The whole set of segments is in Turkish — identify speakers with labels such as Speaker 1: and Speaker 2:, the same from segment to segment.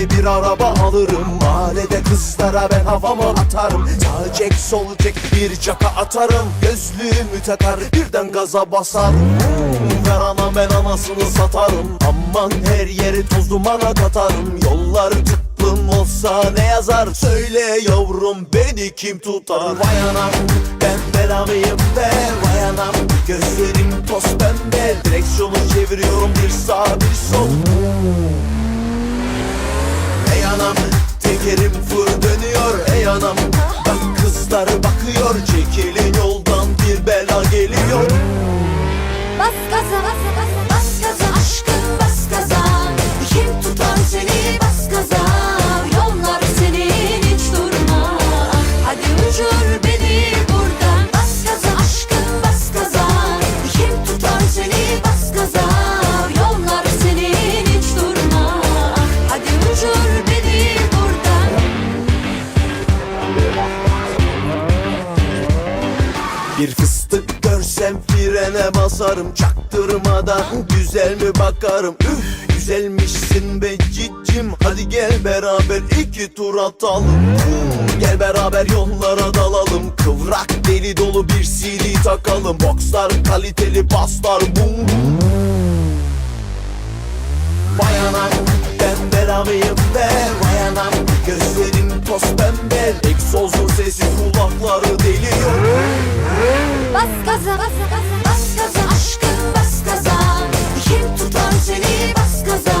Speaker 1: yeni bir araba alırım. Mahallede kızlara ben havamı atarım. Sağ çek sol çek bir caka atarım. Gözlüğümü takar birden gaza basarım. Ver ben anasını satarım. Aman her yeri toz dumana katarım. Yolları tıklım olsa ne yazar? Söyle yavrum beni kim tutar? Vay anam ben belamıyım be. Vay anam gözlerim toz pembe. Direksiyonu çeviriyorum bir sağ bir sol Ey anam tekerim fır dönüyor Ey anam. Bak kızlar bakıyor Çekilin yoldan bir bela geliyor.
Speaker 2: Bas gaza bas
Speaker 1: basarım Çaktırmadan. Güzel mi bakarım? Üf güzelmişsin be cicim. Hadi gel beraber iki tur atalım. Gel beraber yollara dalalım. Kıvrak deli dolu bir CD takalım. Boxlar kaliteli paslar bum bum. Vay anam ben belamıyım be. Vay anam gözlerim toz pembe Egzozun sesi kulakları deliyor.
Speaker 2: Bas gaza bas gaza bas gaza aşkım bas gaza. Kim tutar seni bas gaza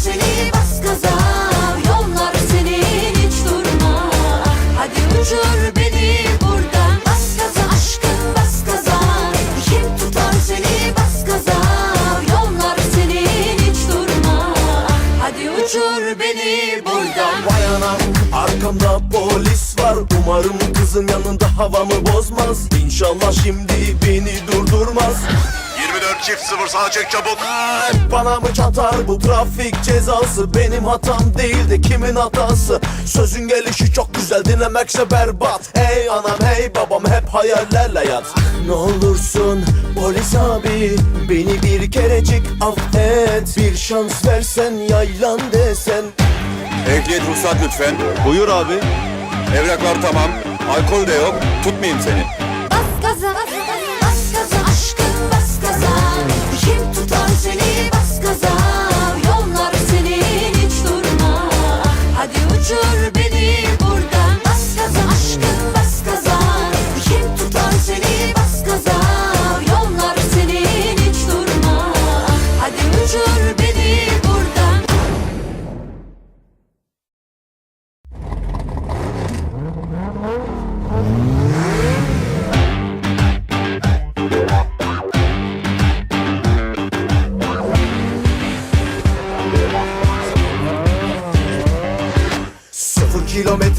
Speaker 2: seni bas gaza Yollar senin hiç durma. Hadi uçur beni buradan Bas gaza aşkım bas gaza. Kim tutar seni bas gaza Yollar senin hiç durma. Hadi uçur beni buradan.
Speaker 1: Vay arkamda polis var. Umarım kızın yanında havamı bozmaz. İnşallah şimdi beni durdurmaz.
Speaker 3: 24 çift sıfır sağa çek çabuk.
Speaker 1: Bana mı çatar bu trafik cezası Benim hatam değil de kimin hatası Sözün gelişi çok güzel dinlemekse berbat Hey anam hey babam hep hayallerle yat Ne olursun polis abi Beni bir kerecik affet Bir şans versen yaylan desen
Speaker 3: Ehliyet ruhsat lütfen.
Speaker 4: Buyur abi.
Speaker 3: Evraklar tamam. Alkol de yok. Tutmayayım seni.
Speaker 2: Bas gaza bas gaza bas Seni bas gaza Yollar senin hiç durma. Hadi uçur beni buradan Bas gaza aşkım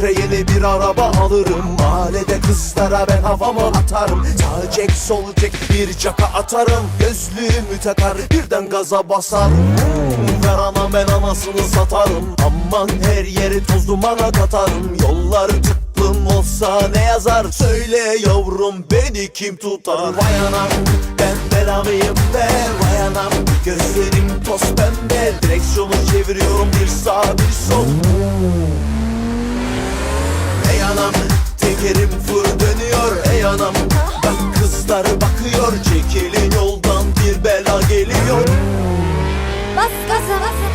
Speaker 1: kilometre yeni bir araba alırım. Mahallede kızlara ben havamı atarım. Sağ çek sol çek bir caka atarım. Gözlüğümü takar birden gaza basarım. Hmm, Ver ana ben anasını satarım. Aman her yeri toz dumana katarım. Yolları tıklım olsa ne yazar? Söyle yavrum beni kim tutar? Vay anam ben belamıyım be? Vay anam gözlerim toz pembe. Direksiyonu çeviriyorum bir sağ bir sol Ey anam. Tekerim fır dönüyor Ey anam. Bak kızlar bakıyor Çekilin yoldan bir bela geliyor.
Speaker 2: Bas gaza bas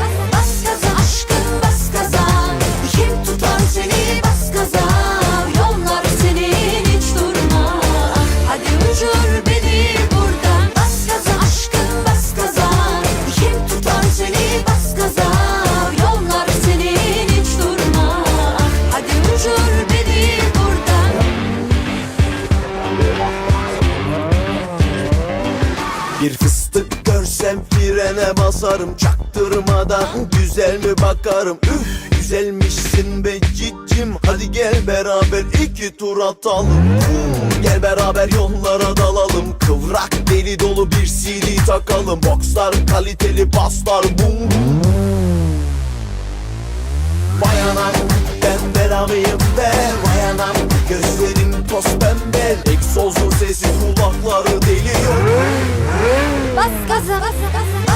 Speaker 1: Çaktırmadan güzel mi bakarım? Üf güzelmişsin be cicim. Hadi gel beraber iki tur atalım. Gel beraber yollara dalalım. Kıvrak deli dolu bir CD takalım. Boxlar kaliteli baslar. Bum Vay ben belamıyım be. Vay gözlerim toz pembe. Egzozun sesi kulakları deliyor.
Speaker 2: Bas gaza bas gaza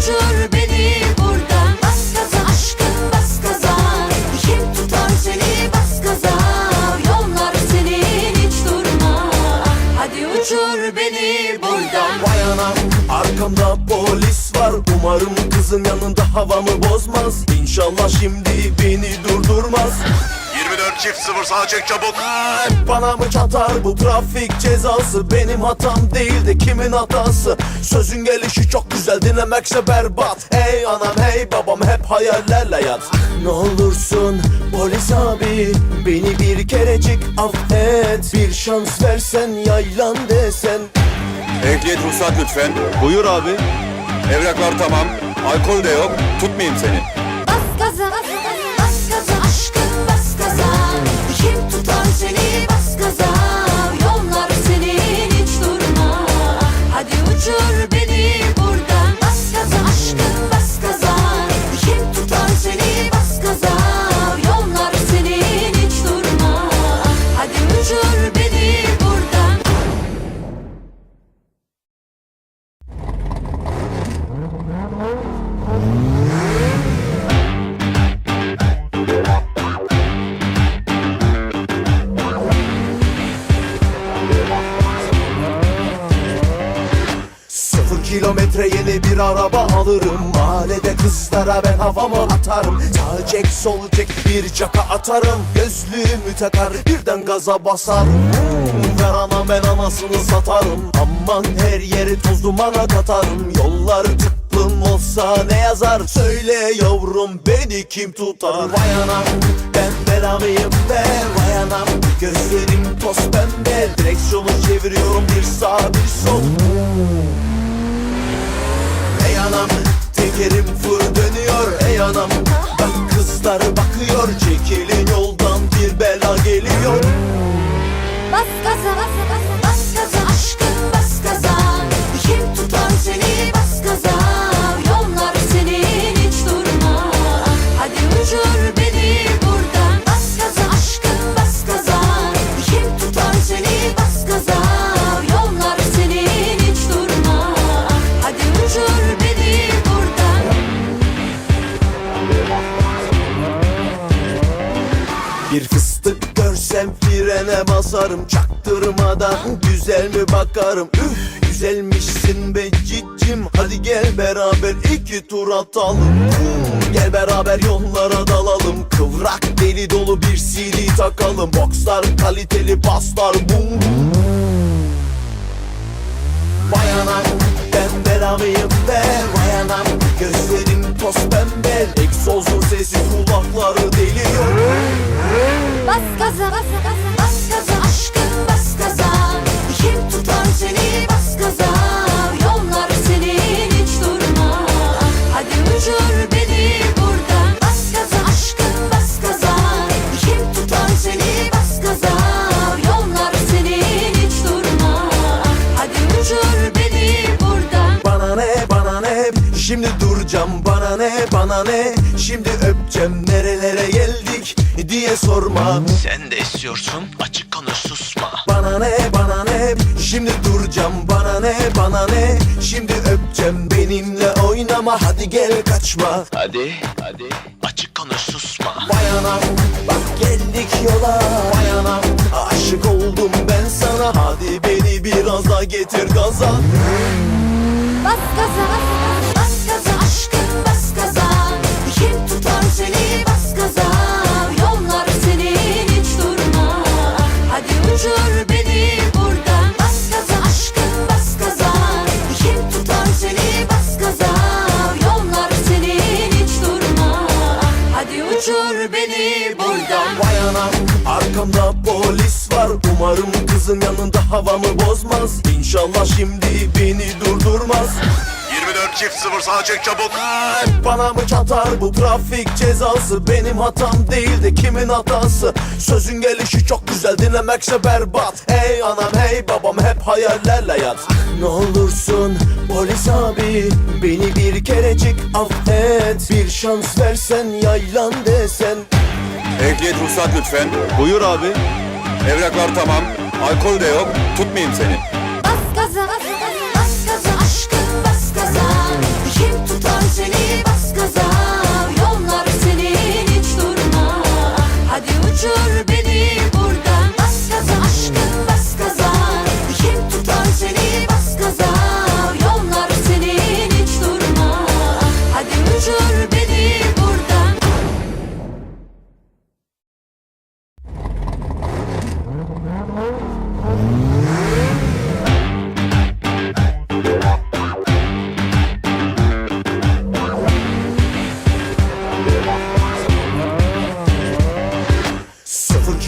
Speaker 2: Uçur beni buradan. Bas aşkım bas Kim tutar seni bas Yollar senin hiç durma. Hadi uçur beni buradan.
Speaker 1: Vay arkamda polis var. Umarım kızın yanında havamı bozmaz. İnşallah şimdi beni durdurmaz.
Speaker 3: 24 çift 0 sağa çek çabuk.
Speaker 1: Bana mı çatar bu trafik cezası Benim hatam değil de kimin hatası Sözün gelişi çok güzel dinlemekse berbat Hey anam hey babam hep hayallerle yat Ne olursun polis abi Beni bir kerecik affet Bir şans versen yaylan desen
Speaker 3: Ehliyet ruhsat lütfen.
Speaker 1: Buyur abi
Speaker 3: Evraklar tamam. Alkol de yok. Tutmayayım seni.
Speaker 2: Bas gaza Gaza Yollar senin hiç durma. Hadi uçur
Speaker 1: kilometre yeni bir araba alırım. Mahallede kızlara ben havamı atarım. Sağ çek sol çek bir caka atarım. Gözlüğümü takar birden gaza basarım. Ver ana ben anasını satarım. Aman her yeri toz dumana katarım. Yollar tıklım olsa ne yazar? Söyle yavrum beni kim tutar? Vay anam ben belamıyım be? Vay anam gözlerim toz pembe. Direksiyonu çeviriyorum bir sağ bir sol anam tekerim fır dönüyor Ey anam. Bak kızlar bakıyor Çekilin yoldan bir bela geliyor.
Speaker 2: Bas gaza bas bas
Speaker 1: bakarım Üf güzelmişsin be cicim. Hadi gel beraber iki tur atalım. Gel beraber yollara dalalım. Kıvrak deli dolu bir CD takalım. Boxlar kaliteli baslar bum Vay anam ben belamıyım be. Vay anam gözlerim toz pembe. Egzozun sesi kulakları deliyor.
Speaker 2: Bas gaza bas gaza
Speaker 1: ne bana ne Şimdi öpeceğim nerelere geldik diye sorma.
Speaker 5: Sen de esiyorsun açık konuş susma.
Speaker 1: Bana ne bana ne? Şimdi duracağım bana ne bana ne? Şimdi öpeceğim benimle oynama. Hadi gel kaçma.
Speaker 5: Hadi hadi açık konuş susma.
Speaker 1: Vay anam bak geldik yola. Vay anam aşık oldum ben sana. Hadi beni biraz daha getir gaza,
Speaker 2: bas gaza
Speaker 1: Umarım kızın yanında havamı bozmaz. İnşallah şimdi beni durdurmaz.
Speaker 3: 24 çift 0 sağa çek çabuk.
Speaker 1: Bana mı çatar bu trafik cezası? Benim hatam değil de kimin hatası? Sözün gelişi çok güzel dinlemekse berbat. Hey anam hey babam hep hayallerle yat. Ne olursun polis abi Beni bir kerecik affet. Bir şans versen yaylan desen.
Speaker 3: Ehliyet ruhsat lütfen.
Speaker 1: Buyur abi
Speaker 3: Evraklar tamam. Alkol de yok. Tutmayayım seni.
Speaker 2: Bas gaza, bas gaza aşkım bas gaza Kim tutar seni bas gaza Yollar senin hiç durma Hadi uçur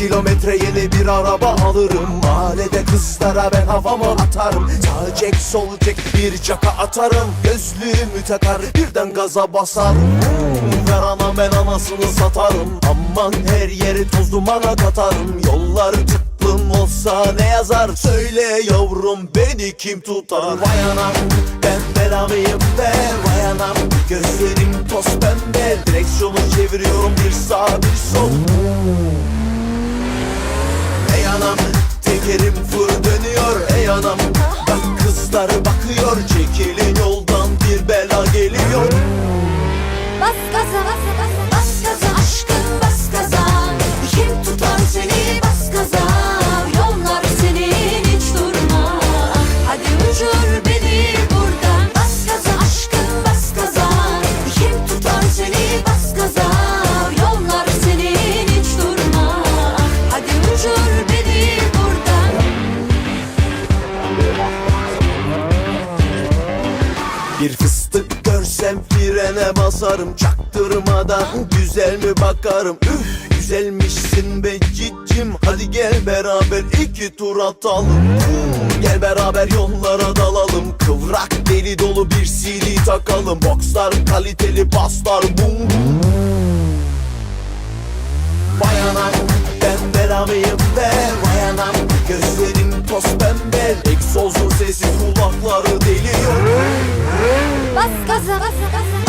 Speaker 1: kilometre yeni bir araba alırım. Mahallede kızlara ben havamı atarım. Sağ cek sol cek bir caka atarım. Gözlüğümü takar birden gaza basarım. Ver ana ben anasını satarım. Aman her yeri toz dumana katarım. Yollar tıklım olsa ne yazar? Söyle yavrum beni kim tutar? Vay anam ben belamıyım be. Vay anam gözlerim toz pembe. Direksiyonu çeviriyorum bir sağ bir sol anam. Tekerim fır dönüyor Ey anam. Bak kızlar bakıyor Çekilin yoldan bir bela geliyor.
Speaker 2: Bas gaza, bas gaza,
Speaker 1: Hmm, Gel beraber yollara dalalım. Kıvrak deli dolu bir CD takalım. Boxlar kaliteli paslar bum bum. Vay anam ben belamıyım be? Vay anam gözlerim toz pembe. Egzozun sesi kulakları deliyor.
Speaker 2: Bas gaza, bas gaza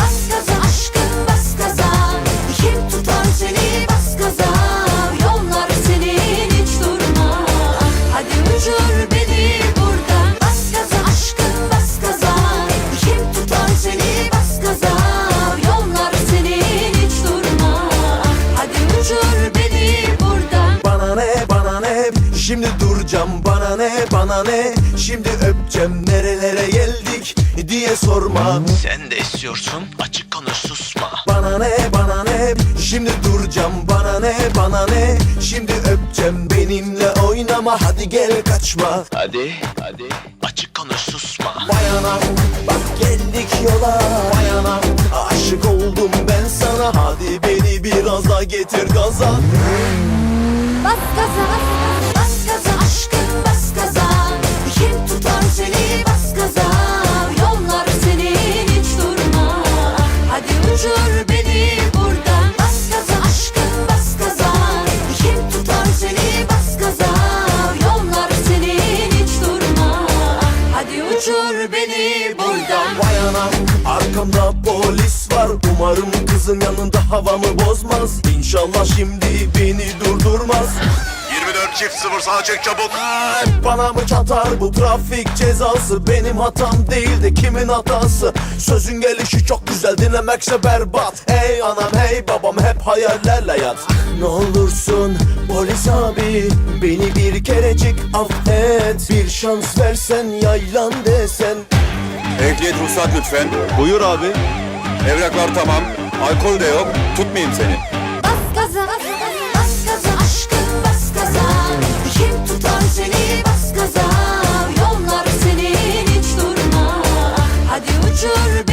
Speaker 1: bana ne? Şimdi öpeceğim nerelere geldik diye sorma.
Speaker 5: Sen de esiyorsun açık konuş susma.
Speaker 1: Bana ne bana ne? Şimdi duracağım bana ne bana ne? Şimdi öpeceğim benimle oynama Hadi gel kaçma.
Speaker 5: Hadi hadi açık konuş susma.
Speaker 1: Vay anam bak geldik yola. Vay anam aşık oldum ben sana. Hadi beni biraz daha getir gaza.
Speaker 2: Bas gaza, bas
Speaker 1: Umarım kızın yanında havamı bozmaz. İnşallah şimdi beni durdurmaz.
Speaker 3: 24 çift sıfır sağa çek çabuk.
Speaker 1: Bana mı çatar bu trafik cezası? Benim hatam değil de kimin hatası? Sözün gelişi çok güzel dinlemekse berbat. Hey anam hey babam hep hayallerle yat. Ne olursun polis abi Beni bir kerecik affet. Bir şans versen yaylan desen.
Speaker 3: Ehliyet ruhsat lütfen.
Speaker 1: Buyur abi
Speaker 3: Evraklar tamam. Alkol de yok. Tutmayayım seni.
Speaker 2: Bas gaza bas gaza aşkım bas gaza Kim tutar seni bas gaza Yollar senin hiç durma Hadi uçur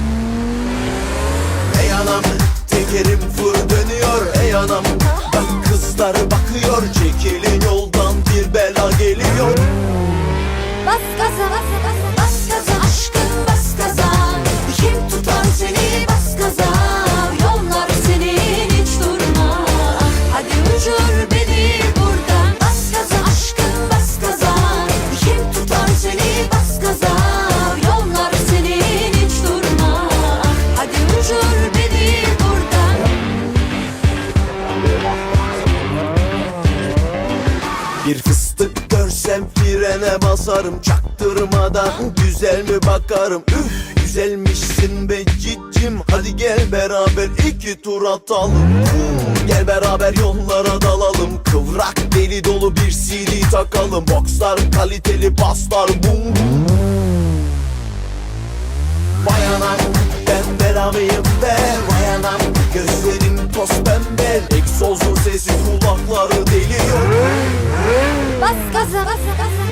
Speaker 1: Ey anam tekerim fır dönüyor Ey anam. Bak kızlar bakıyor Çekilin yoldan bir bela geliyor.
Speaker 2: Bas gaza bas gaza bas gaza aşkım bas gaza. Kim tutar seni
Speaker 1: bakarım Üf güzelmişsin be cicim. Hadi gel beraber iki tur atalım. Gel beraber yollara dalalım. Kıvrak deli dolu bir CD takalım. Boxlar kaliteli baslar. Bum bum. Vay ben belamıyım be. Vay anam gözlerim toz pembe. Egzozun sesi kulakları deliyor.
Speaker 2: Bas gaza bas gaza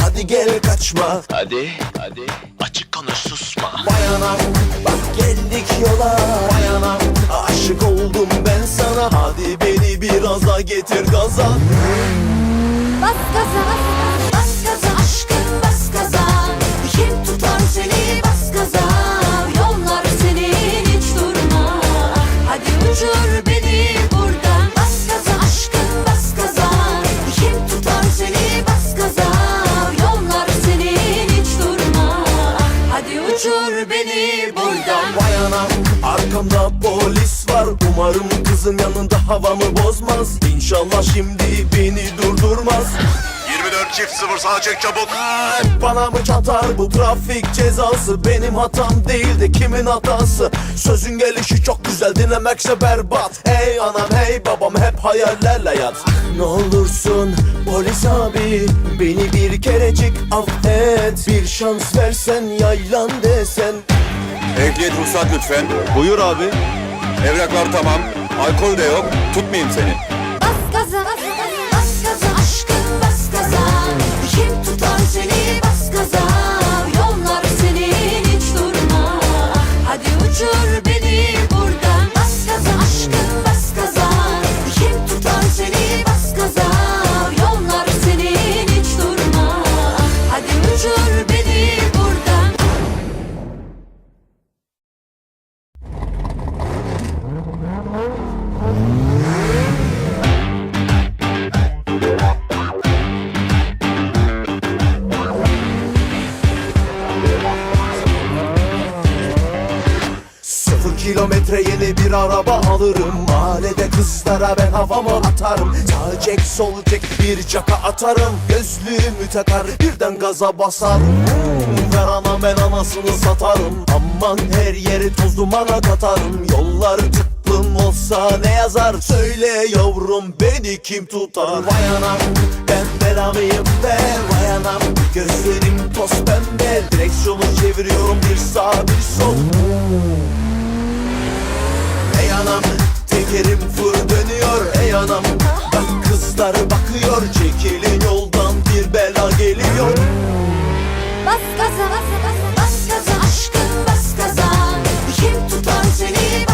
Speaker 2: hadi
Speaker 1: gel kaçma.
Speaker 5: Hadi hadi. Açık konuş susma.
Speaker 1: Vay anam bak geldik yola. Vay anam aşık oldum ben sana. Hadi beni biraz daha getir gaza arkamda polis var. Umarım kızın yanında havamı bozmaz. İnşallah şimdi beni durdurmaz.
Speaker 3: 24 çift sıfır sağa çek çabuk.
Speaker 1: Bana mı çatar bu trafik cezası? Benim hatam değil de kimin hatası? Sözün gelişi çok güzel dinlemekse berbat. Hey anam hey babam hep hayallerle yat. Ne olursun polis abi Beni bir kerecik affet. Bir şans versen yaylan desen
Speaker 3: Ehliyet ruhsat lütfen.
Speaker 1: Buyur abi
Speaker 3: Evraklar tamam. Alkol de yok. Tutmayayım seni.
Speaker 1: Araba alırım. Mahallede kızlara ben havamı atarım. Sağ çek sol çek bir caka atarım. Gözlüğümü takar birden gaza basarım. Ver ana ben anasını satarım. Aman her yeri toz dumana katarım. Yollar tıklım olsa ne yazar? Söyle yavrum beni kim tutar? Vay anam ben belamıyım be? Vay anam gözlerim toz pembe. Direksiyonu çeviriyorum bir sağ bir sol anam tekerim fır dönüyor Ey anam. Bak kızlar bakıyor Çekilin yoldan bir bela geliyor.
Speaker 2: Bas gaza bas gaza bas gaza aşkım bas gaza. Kim tutar seni? Bas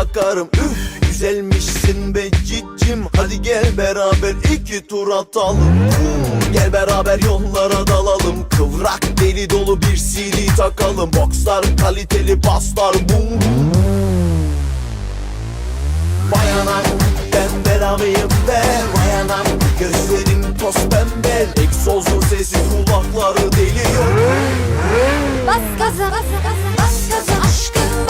Speaker 1: bakarım. Üf güzelmişsin be cicim. Hadi gel beraber iki tur atalım. Gel beraber yollara dalalım. Kıvrak deli dolu bir CD takalım. Boxlar kaliteli paslar. Bum Vay anam ben belamıyım be. Vay anam gözlerim toz pembe. Egzozun sesi kulakları deliyor.
Speaker 2: Bas gaza bas gaza bas gaza aşkım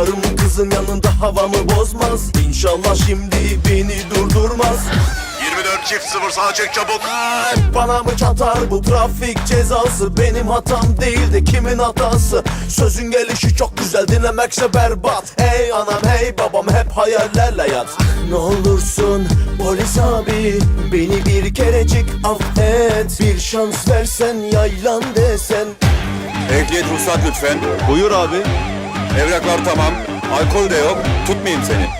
Speaker 1: var Umarım kızın yanında havamı bozmaz. İnşallah şimdi beni durdurmaz.
Speaker 3: 24 çift 0 sağa çek çabuk.
Speaker 1: Bana mı çatar bu trafik cezası? Benim hatam değil de kimin hatası? Sözün gelişi çok güzel dinlemekse berbat. Hey anam hey babam hep hayallerle yat. Ne olursun polis abi Beni bir kerecik affet. Bir şans versen yaylan desen.
Speaker 3: Ehliyet ruhsat lütfen.
Speaker 1: Buyur abi
Speaker 3: Evraklar tamam. Alkol de yok. Tutmayayım seni.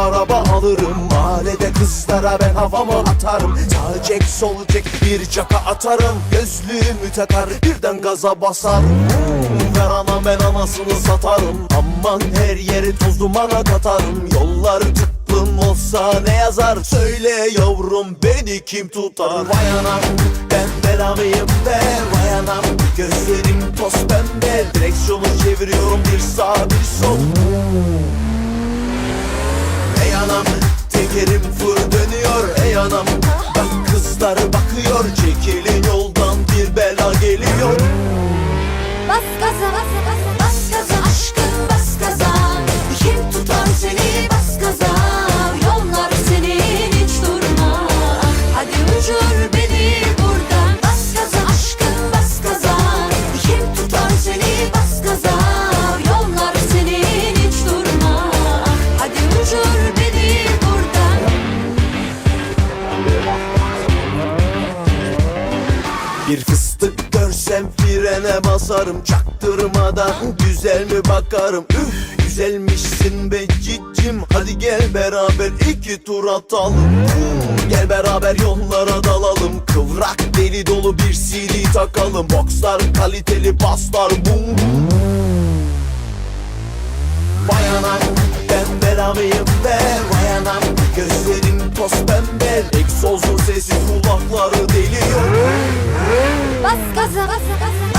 Speaker 1: Araba alırım. Mahallede kızlara ben havamı atarım. Sağ çek sol çek bir caka atarım. Gözlüğümü takar birden gaza basarım. Ver ben anasını satarım. Aman her yeri toz dumana katarım. Yollar tıklım olsa ne yazar? Söyle yavrum beni kim tutar? Vay anam ben belamıyım be. Vay anam gözlerim toz pembe. Direksiyonu çeviriyorum bir sağ bir sol Ey anam tekerim fır dönüyor Ey anam. Bak kızlar bakıyor Çekilin yoldan bir bela geliyor.
Speaker 2: Bas gaza bas gaza bas gaza aşkım bas gaza. Kim tutar seni bas gaza
Speaker 1: bakarım çaktırmadan Güzel mi bakarım? Üf güzelmişsin be cicim. Hadi gel beraber iki tur atalım. Gel beraber yollara dalalım. Kıvrak deli dolu bir CD takalım. Boxlar kaliteli paslar bum Vay ben belamıyım be? Vay anam gözlerim toz pembe. Egzozun sesi kulakları deliyor. Bas gaza bas gaza.